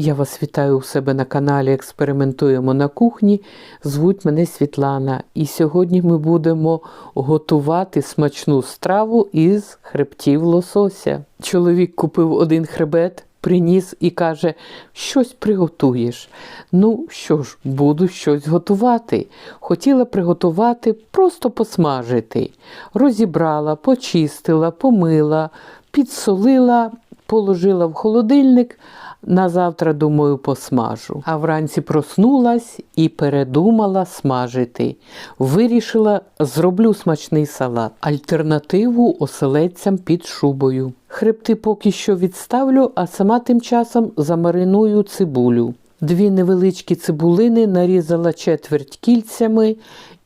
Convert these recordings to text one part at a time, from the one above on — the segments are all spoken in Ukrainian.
Я вас вітаю у себе на каналі Експериментуємо на кухні. Звуть мене Світлана. І сьогодні ми будемо готувати смачну страву із хребтів лосося. Чоловік купив один хребет, приніс і каже: щось приготуєш. Ну що ж, буду щось готувати. Хотіла приготувати, просто посмажити. Розібрала, почистила, помила, підсолила, положила в холодильник. На завтра, думаю, посмажу. А вранці проснулась і передумала смажити. Вирішила, зроблю смачний салат. Альтернативу оселедцям під шубою. Хребти поки що відставлю, а сама тим часом замариную цибулю. Дві невеличкі цибулини нарізала четверть кільцями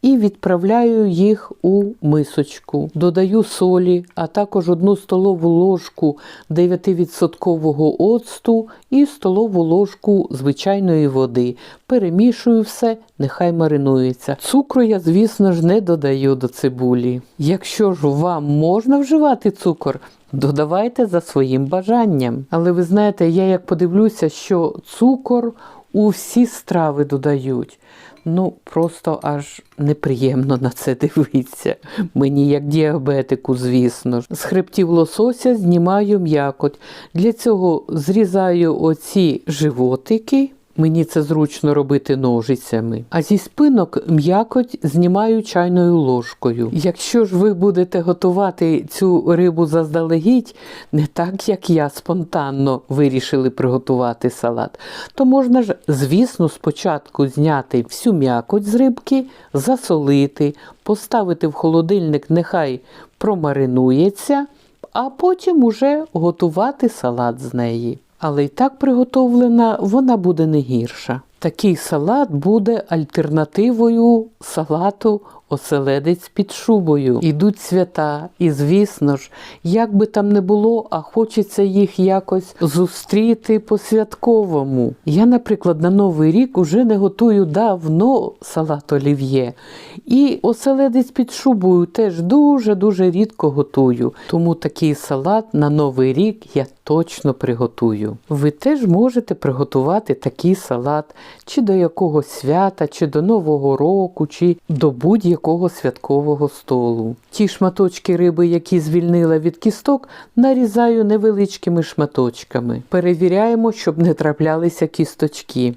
і відправляю їх у мисочку. Додаю солі, а також одну столову ложку 9% оцту і столову ложку звичайної води. Перемішую все, нехай маринується. Цукру я, звісно ж, не додаю до цибулі. Якщо ж вам можна вживати цукор, Додавайте за своїм бажанням. Але ви знаєте, я як подивлюся, що цукор у всі страви додають. Ну, просто аж неприємно на це дивитися. Мені, як діабетику, звісно ж. З хребтів лосося знімаю м'якоть. Для цього зрізаю оці животики. Мені це зручно робити ножицями. А зі спинок м'якоть знімаю чайною ложкою. Якщо ж ви будете готувати цю рибу заздалегідь, не так як я спонтанно вирішили приготувати салат, то можна ж, звісно, спочатку зняти всю м'якоть з рибки, засолити, поставити в холодильник, нехай промаринується, а потім уже готувати салат з неї але й так приготовлена вона буде не гірша. Такий салат буде альтернативою салату оселедець під шубою. Ідуть свята, і, звісно ж, як би там не було, а хочеться їх якось зустріти по-святковому. Я, наприклад, на Новий рік уже не готую давно салат олів'є. І оселедець під шубою теж дуже-дуже рідко готую. Тому такий салат на Новий рік я точно приготую. Ви теж можете приготувати такий салат чи до якогось свята, чи до Нового року, чи до будь-якого святкового столу. Ті шматочки риби, які звільнила від кісток, нарізаю невеличкими шматочками. Перевіряємо, щоб не траплялися кісточки.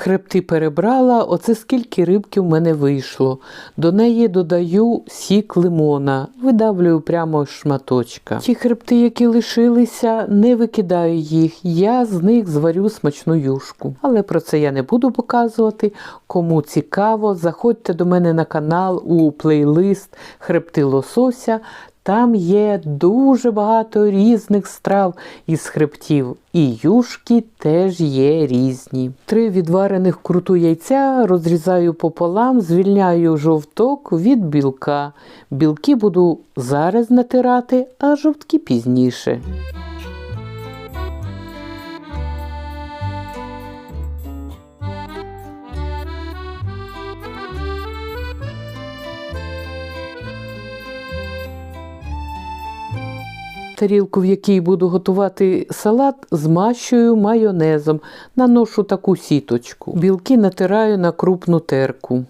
Хребти перебрала, оце скільки рибки в мене вийшло. До неї додаю сік лимона, видавлюю прямо з шматочка. Ті хребти, які лишилися, не викидаю їх. Я з них зварю смачну юшку. Але про це я не буду показувати. Кому цікаво, заходьте до мене на канал у плейлист Хребти лосося. Там є дуже багато різних страв із хребтів, і юшки теж є різні. Три відварених круту яйця розрізаю пополам, звільняю жовток від білка. Білки буду зараз натирати, а жовтки пізніше. Тарілку, в якій буду готувати салат, змащую майонезом, наношу таку сіточку. Білки натираю на крупну терку.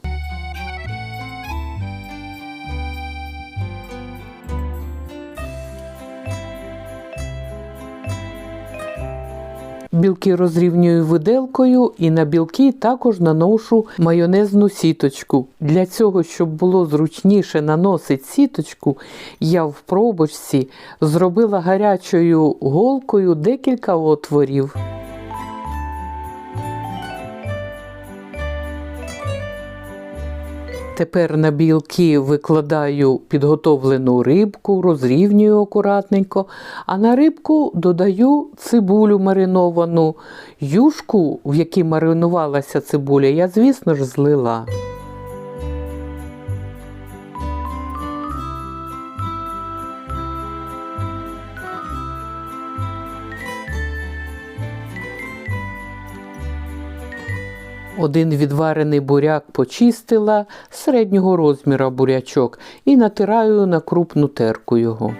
Білки розрівнюю виделкою і на білки також наношу майонезну сіточку. Для цього, щоб було зручніше наносити сіточку, я в пробочці зробила гарячою голкою декілька отворів. Тепер на білки викладаю підготовлену рибку, розрівнюю акуратненько, а на рибку додаю цибулю мариновану. Юшку, в якій маринувалася цибуля, я, звісно ж, злила. Один відварений буряк почистила середнього розміру бурячок і натираю на крупну терку його.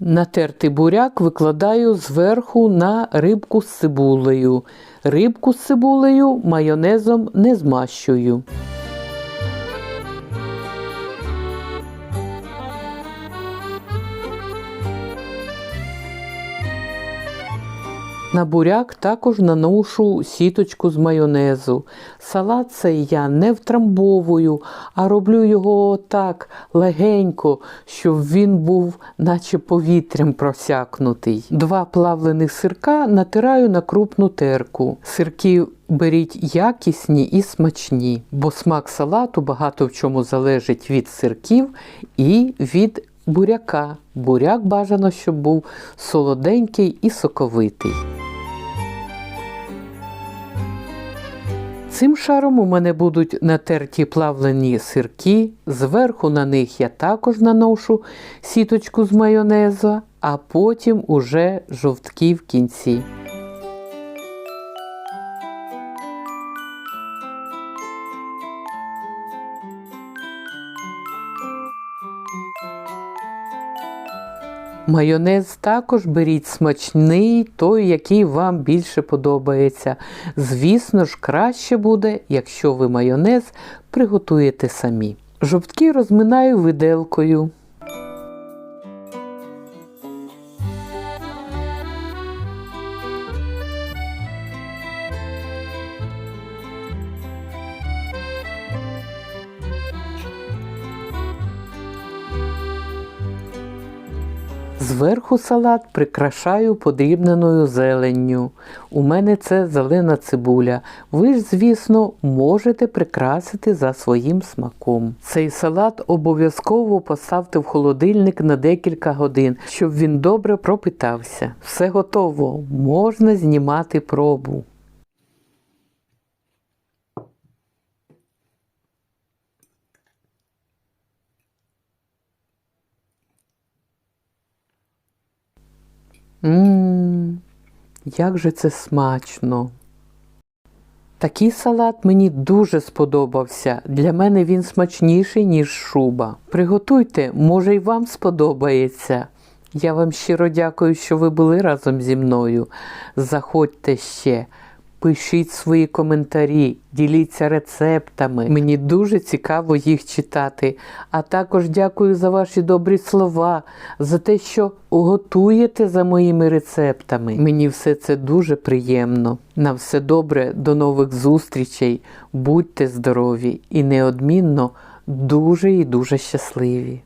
Натертий буряк викладаю зверху на рибку з цибулею. Рибку з цибулею майонезом не змащую. На буряк також наношу сіточку з майонезу. Салат цей я не втрамбовую, а роблю його так легенько, щоб він був наче повітрям просякнутий. Два плавлених сирка натираю на крупну терку. Сирки беріть якісні і смачні, бо смак салату багато в чому залежить від сирків і від буряка. Буряк бажано, щоб був солоденький і соковитий. Цим шаром у мене будуть натерті плавлені сирки, зверху на них я також наношу сіточку з майонезу, а потім уже жовтки в кінці. Майонез також беріть смачний, той, який вам більше подобається. Звісно ж, краще буде, якщо ви майонез приготуєте самі. Жовтки розминаю виделкою. Зверху салат прикрашаю подрібненою зеленню. У мене це зелена цибуля. Ви ж, звісно, можете прикрасити за своїм смаком. Цей салат обов'язково поставте в холодильник на декілька годин, щоб він добре пропитався. Все готово, можна знімати пробу. Ммм, як же це смачно. Такий салат мені дуже сподобався. Для мене він смачніший, ніж шуба. Приготуйте, може й вам сподобається. Я вам щиро дякую, що ви були разом зі мною. Заходьте ще, пишіть свої коментарі, діліться рецептами. Мені дуже цікаво їх читати. А також дякую за ваші добрі слова, за те, що готуєте за моїми рецептами. Мені все це дуже приємно. На все добре, до нових зустрічей. Будьте здорові і неодмінно дуже і дуже щасливі.